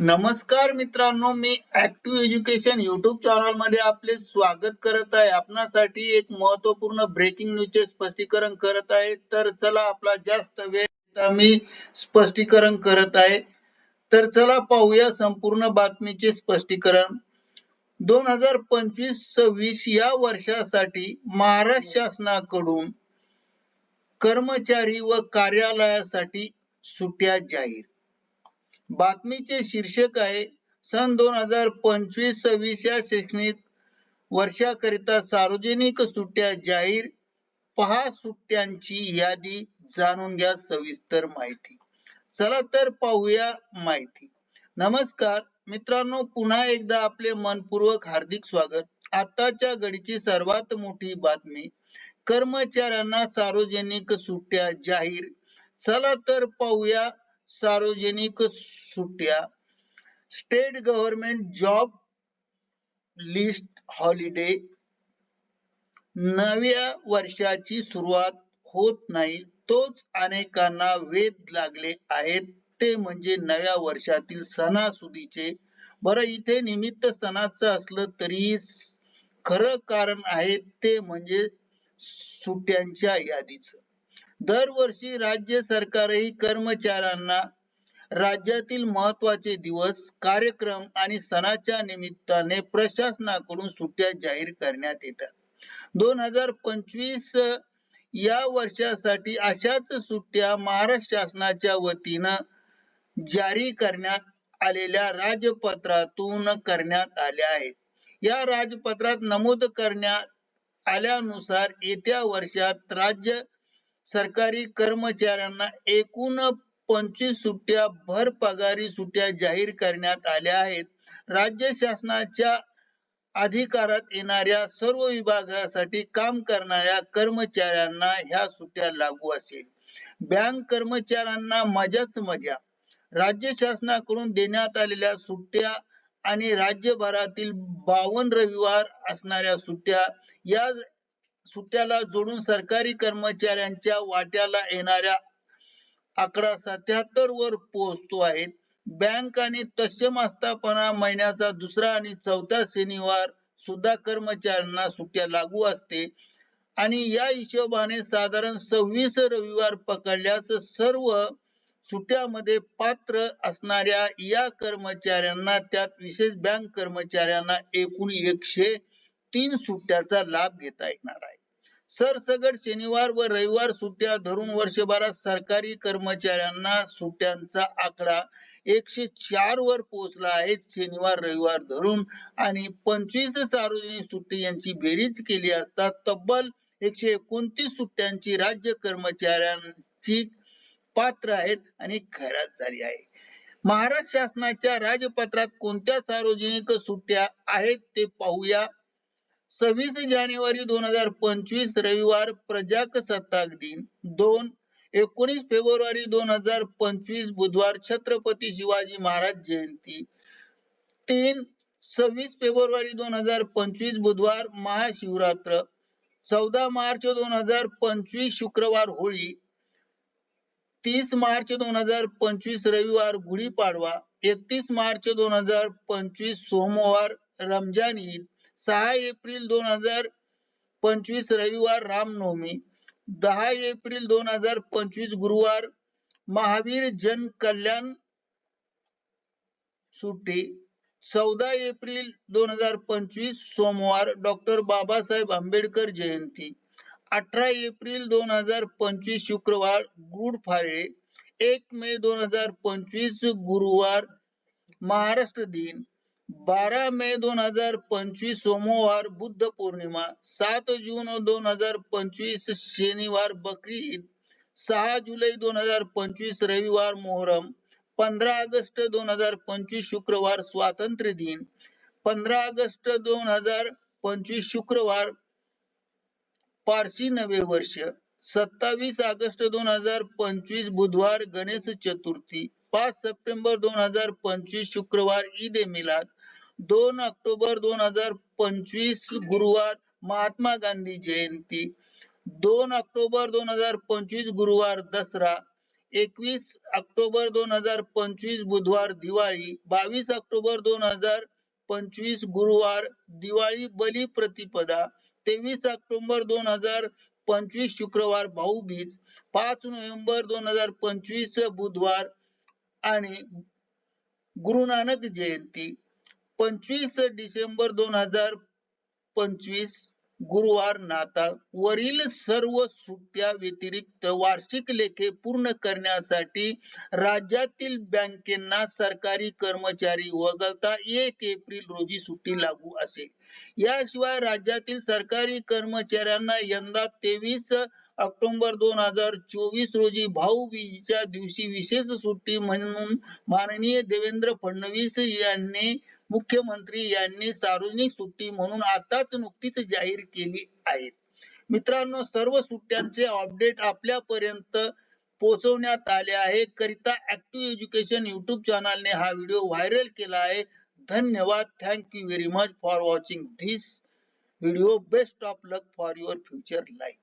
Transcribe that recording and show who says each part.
Speaker 1: नमस्कार मित्रांनो मी ऍक्टिव्ह एज्युकेशन युट्यूब चॅनलमध्ये आपले स्वागत करत आहे. आपणासाठी एक महत्त्वपूर्ण ब्रेकिंग न्यूजचे स्पष्टीकरण करत आहे. तर चला आपला जास्त वेळ मी स्पष्टीकरण करत आहे. तर चला पाहूया संपूर्ण बातमीचे स्पष्टीकरण. दोन हजार पंचवीस सव्वीस या वर्षासाठी महाराष्ट्र शासनाकडून कर्मचारी व कार्यालयासाठी सुट्या जाहीर. बातमीचे शीर्षक आहे सन दोन हजार पंचवीस सव्वीस या शैक्षणिक वर्षाकरिता सार्वजनिक सुट्ट्या जाहीर पहा सुट्ट्यांची यादी जाणून घ्या सविस्तर माहिती. चला तर पाहूया माहिती. नमस्कार मित्रांनो पुन्हा एकदा आपले मनपूर्वक हार्दिक स्वागत. आताच्या घडीची सर्वात मोठी बातमी कर्मचाऱ्यांना सार्वजनिक सुट्ट्या जाहीर. चला तर पाहूया सार्वजनिक सुट्ट्या state government job list holiday नव्या वर्षाची सुरुवात होत नाही तोच अनेकांना वेध लागले आहेत. ते म्हणजे नव्या वर्षातील सणासुदीचे. बरं इथे निमित्त सणाचं असलं तरी खरं कारण आहे ते म्हणजे सुट्ट्यांच्या यादीचं. दरवर्षी राज्य सरकारही कर्मचाऱ्यांना राज्यातील महत्त्वाचे दिवस कार्यक्रम आणि सणाच्या निमित्ताने प्रशासनाकडून सुट्ट्या जाहीर करण्यात येतात. दोन हजार पंचवीस या वर्षासाठी अशाच सुट्ट्या महाराष्ट्र शासनाच्या वतीनं जारी करण्यात आलेल्या राजपत्रातून करण्यात आल्या आहेत. या राजपत्रात नमूद करण्यात आल्यानुसार येत्या वर्षात राज्य सरकारी कर्मचाऱ्यांना एकूण पंचवीस सुट्ट्या भर पगारी सुट्ट्या जाहीर करण्यात आल्या आहेत. राज्य शासनाच्या अधिकारात येणाऱ्या सर्व विभागासाठी काम करणाऱ्या कर्मचाऱ्यांना ह्या सुट्ट्या लागू असेल. बँक कर्मचाऱ्यांना मजाच मजा. राज्य शासनाकडून देण्यात आलेल्या सुट्ट्या आणि राज्यभरातील बावन रविवार असणाऱ्या सुट्ट्या या सुट्ट्याला जोडून सरकारी कर्मचाऱ्यांच्या वाट्याला येणाऱ्या आकडा सत्याहत्तर वर पोहोचतो आहे. बँक आणि तत्सम आस्थापना महिन्याचा दुसरा आणि चौथा शनिवार सुद्धा कर्मचाऱ्यांना सुट्ट्या लागू असते. आणि या हिशोबाने साधारण सव्वीस रविवार पकडल्यास सर्व सुट्ट्यामध्ये पात्र असणाऱ्या या कर्मचाऱ्यांना त्यात विशेष बँक कर्मचाऱ्यांना एकूण एकशे तीन सुट्ट्याचा लाभ घेता येणार आहे. सरसगट शनिवार व रविवार सुट्ट्या धरून वर्षभरात सरकारी कर्मचाऱ्यांना सुट्ट्यांचा आकडा एकशे चार वर पोहोचला आहे शनिवार रविवार धरून. आणि पंचवीस सार्वजनिक सुट्टी यांची बेरीज केली असता तब्बल एकशे एकोणतीस सुट्ट्यांची राज्य कर्मचाऱ्यांची पात्र आहेत आणि खैरात झाली आहे. महाराष्ट्र शासनाच्या राजपत्रात कोणत्या सार्वजनिक सुट्ट्या आहेत ते पाहूया. सव्वीस जानेवारी दोन हजार पंचवीस रविवार प्रजासत्ताक दिन. दोन एकोणीस फेब्रुवारी दोन हजार पंचवीस बुधवार छत्रपती शिवाजी महाराज जयंती. तीन सव्वीस फेब्रुवारी दोन हजार पंचवीस बुधवार महाशिवरात्र. चौदा मार्च दोन हजार पंचवीस शुक्रवार होळी. तीस मार्च दोन हजार पंचवीस रविवार गुढीपाडवा. एकतीस मार्च दोन हजार पंचवीस सोमवार रमजान ईद. सहा एप्रिल दोन हजार पंचवीस रविवार रामनवमी दहा एप्रिल दोन हजार पंचवीस गुरुवार महावीर जन कल्याण सुट्टी चौदा एप्रिल दोन हजार पंचवीस सोमवार डॉक्टर बाबासाहेब आंबेडकर जयंती अठरा एप्रिल दोन हजार पंचवीस शुक्रवार गुड फ्रायडे एक मे दोन हजार पंचवीस गुरुवार महाराष्ट्र दिन. बारा मे दोन हजार पंचवीस सोमवार बुद्ध पौर्णिमा. सात जून दोन हजार पंचवीस शनिवार बकरी ईद. सहा जुलै दोन हजार पंचवीस रविवार मोहरम. पंधरा ऑगस्ट दोन हजार पंचवीस शुक्रवार स्वातंत्र्य दिन. पंधरा ऑगस्ट दोन हजार पंचवीस शुक्रवार पारशी नवे वर्ष. सत्तावीस ऑगस्ट दोन हजार पंचवीस बुधवार गणेश चतुर्थी. पाच सप्टेंबर दोन हजार पंचवीस शुक्रवार ईद ए मिलाद. दोन ऑक्टोबर दोन हजार पंचवीस गुरुवार महात्मा गांधी जयंती. दोन ऑक्टोबर दोन हजार पंचवीस गुरुवार दसरा. एकवीस ऑक्टोबर दोन हजार पंचवीस बुधवार दिवाळी. बावीस ऑक्टोबर दोन हजार पंचवीस गुरुवार दिवाळी बली प्रतिपदा. तेवीस ऑक्टोबर दोन हजार पंचवीस शुक्रवार भाऊबीज. पाच नोव्हेंबर दोन हजार पंचवीस बुधवार आणि गुरु नानक जयंती. पंचवीस डिसेंबर दोन हजार पंचवीस गुरुवार नाताळ वरील सर्व सुट्ट्या व्यतिरिक्त वार्षिक लेखे पूर्ण करण्यासाठी राज्यातील बँकेना सरकारी कर्मचारी वगळता एक एप्रिल रोजी सुट्टी लागू असेल. याशिवाय राज्यातील सरकारी कर्मचाऱ्यांना यंदा तेवीस ऑक्टोबर दोन हजार चोवीस रोजी भाऊबीजच्या दिवशी विशेष सुट्टी म्हणून माननीय देवेंद्र फडणवीस यांनी मुख्यमंत्री यांनी सार्वजनिक सुट्टी म्हणून आताच नुकतीच जाहीर केली आहे. मित्रांनो सर्व सुट्ट्यांचे अपडेट आपल्यापर्यंत पोहोचवण्यात आले आहे. करिता ऍक्टिव्ह एज्युकेशन युट्यूब चॅनलने हा व्हिडिओ व्हायरल केला आहे. धन्यवाद. Thank you very much for watching this video best of luck for your future life